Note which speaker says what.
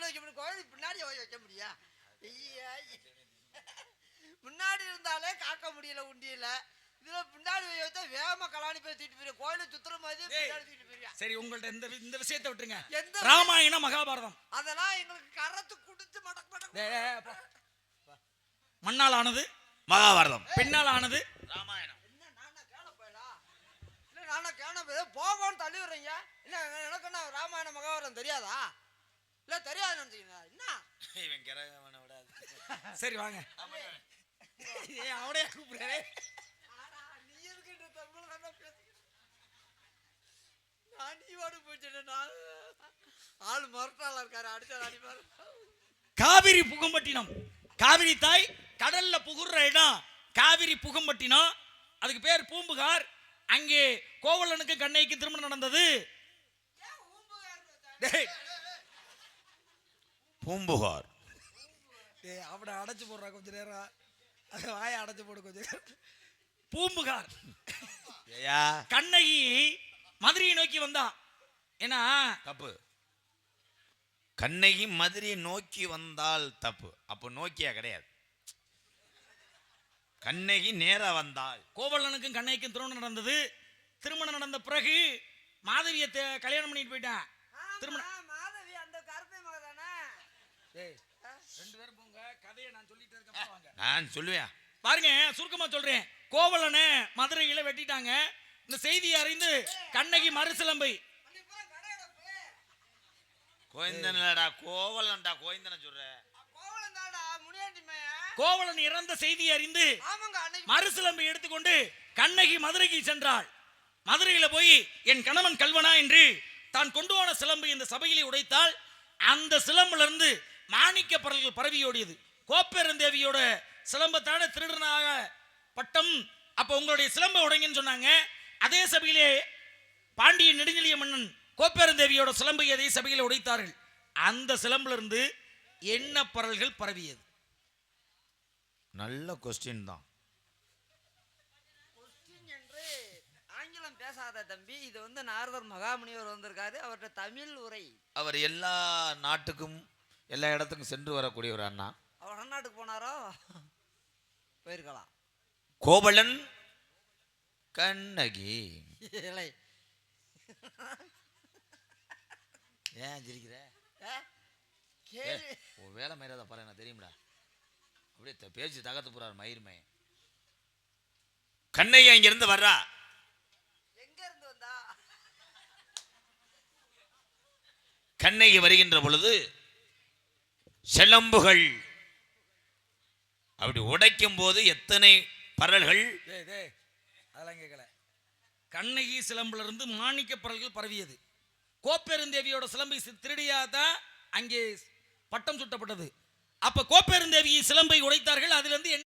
Speaker 1: கீழே வைக்க முடியும் கோயில் பின்னாடி வைக்க முடியா? ஐயா, முன்னாடி இருந்தாலே காக்க முடியல உண்டியல. இதுல பின்னாடி வச்சா வேகமா கலாணி போய் தூக்கிட்டு போயிரு. கோயில சுத்துற மாதிரி. பின்னாடி போயிருவியா
Speaker 2: சரி உங்கள்ட்ட இந்த இந்த விஷயத்தை விட்டுருங்க.
Speaker 1: எந்த
Speaker 2: ராமாயணம் மகாபாரதம்.
Speaker 1: அதெல்லாம் எங்களுக்கு கரத்து கொடுத்து மடக் மடக்.
Speaker 2: மண்ணால் ஆனது
Speaker 3: மகாபாரதம்.
Speaker 2: பெண்ணால் ஆனது
Speaker 3: ராமாயணம்.
Speaker 1: என்ன நானா கேன போவோன்னு தள்ளி விடுறீங்க. இல்ல எனக்கு என்ன ராமாயண மகாபாரதம் தெரியாதா? இல்ல தெரியாது நினைச்சீங்களா? என்ன?
Speaker 3: இவன் கிரகவனை விடாது.
Speaker 2: சரி வாங்க. ஏன் அவனையா கூப்பிடுறே
Speaker 1: நீ எதுக்குன்ற தமிழ்? நான் நீ வாடு ஆள் மரட்டாளா இருக்காரு அடிப்பாரு
Speaker 2: காவிரி புகம்பட்டினம். காவிரி தாய் கடல்ல புகுற இடம். காவிரி புகம்பட்டினம். அதுக்கு பேர் பூம்புகார். அங்கே கோவலனுக்கு கண்ணைக்கு திருமணம் நடந்தது. டேய்,
Speaker 3: பூம்புகார்.
Speaker 2: டேய், அவனை அடைச்சு போடுறா கொஞ்ச நேரம். அது வாயை அடைச்சு போடு கொஞ்ச நேரம். பூம்புகார்.
Speaker 3: ஏயா.
Speaker 2: கண்ணகி மதுரையை நோக்கி வந்தா ஏன்னா
Speaker 3: தப்பு. கண்ணகி மதுரையை நோக்கி வந்தால் தப்பு. அப்போ நோக்கியா கிடையாது. கண்ணகி நேரா வந்தாள்
Speaker 2: கோவலனுக்கும் கண்ணைக்கும் திருமணம் நடந்தது. திருமணம் நடந்த பிறகு மாதவியை கல்யாணம் பண்ணிட்டு போயிட்டான். திருமணம்
Speaker 1: ஆமா, மாதவி அந்த கருப்பை மக தானே
Speaker 2: டேய், ரெண்டு பேரும் போங்க. கதையை நான் சொல்லிட்டு இருக்கேன். வாங்க
Speaker 3: நான் சொல்லுவேன்.
Speaker 2: பாருங்க சுருக்கமா சொல்றேன். கோவலனை மதுரையில வெட்டிட்டாங்க. இந்த செய்தியை அறிந்து கண்ணகி மறுசிலம்பை.
Speaker 3: கோயந்தனடா கோவலன்டா கோயந்தன சொல்ற.
Speaker 2: கோவலன் இறந்த செய்தியை அறிந்து மறுசிலம்பை எடுத்துக்கொண்டு கண்ணகி மதுரைக்கு சென்றாள். மதுரையில போய் என் கணவன் கல்வனா என்று தான் கொண்டு போன சிலம்பு இந்த சபையிலே உடைத்தால் அந்த சிலம்புல இருந்து மாணிக்க பரல்கள் பரவி ஓடியது கோப்பெருந்தேவியோட சிலம்பத்தான திருடனாக பட்டம் அப்ப உங்களுடைய சிலம்ப உடைங்கன்னு சொன்னாங்க. அதே சபையிலே பாண்டிய நெடுஞ்செழிய மன்னன் கோப்பெருந்தேவியோட சிலம்பை அதே சபையிலே உடைத்தார்கள். அந்த சிலம்புல இருந்து எண்ண பரல்கள் பரவியது?
Speaker 3: நல்ல கொஸ்டின் தான்.
Speaker 1: கொஸ்டின் என்று ஆங்கிலம் பேசாத தம்பி இது வந்து நாரதர் மகாமுனிவர் வந்திருக்காரு அவர்கிட்ட தமிழ் உரை.
Speaker 3: அவர் எல்லா நாட்டுக்கும் எல்லா இடத்துக்கும் சென்று வரக்கூடிய ஒரு அண்ணா.
Speaker 1: அவர் வடநாட்டுக்கு போனாரோ? போயிருக்கலாம்.
Speaker 3: கோவலன் கண்ணகி.
Speaker 1: இல்லை
Speaker 3: ஏன் சிரிக்கிற? உன் வேலை மரியாதை பாரு எனக்கு தெரியும்டா. அப்படியே பேச்சு தகத்து போறார் மயிர் மயன் கண்ணகி அங்கிருந்து வர்றா.
Speaker 1: எங்க இருந்து வந்தா?
Speaker 3: கண்ணகி வருகின்ற பொழுது செலம்புகள். அப்படி உடைக்கும் போது எத்தனை பரல்கள்?
Speaker 2: அதெல்லாம் கேட்கல கண்ணகி சிலம்புல இருந்து மாணிக்க பரல்கள் பரவியது. கோப்பெருந்தேவியோட சிலம்பை சி- திருடியாதான் அங்கே பட்டம் சுட்டப்பட்டது. அப்ப கோப்பெருந்தேவி சிலம்பை உடைத்தார்கள் அதிலிருந்து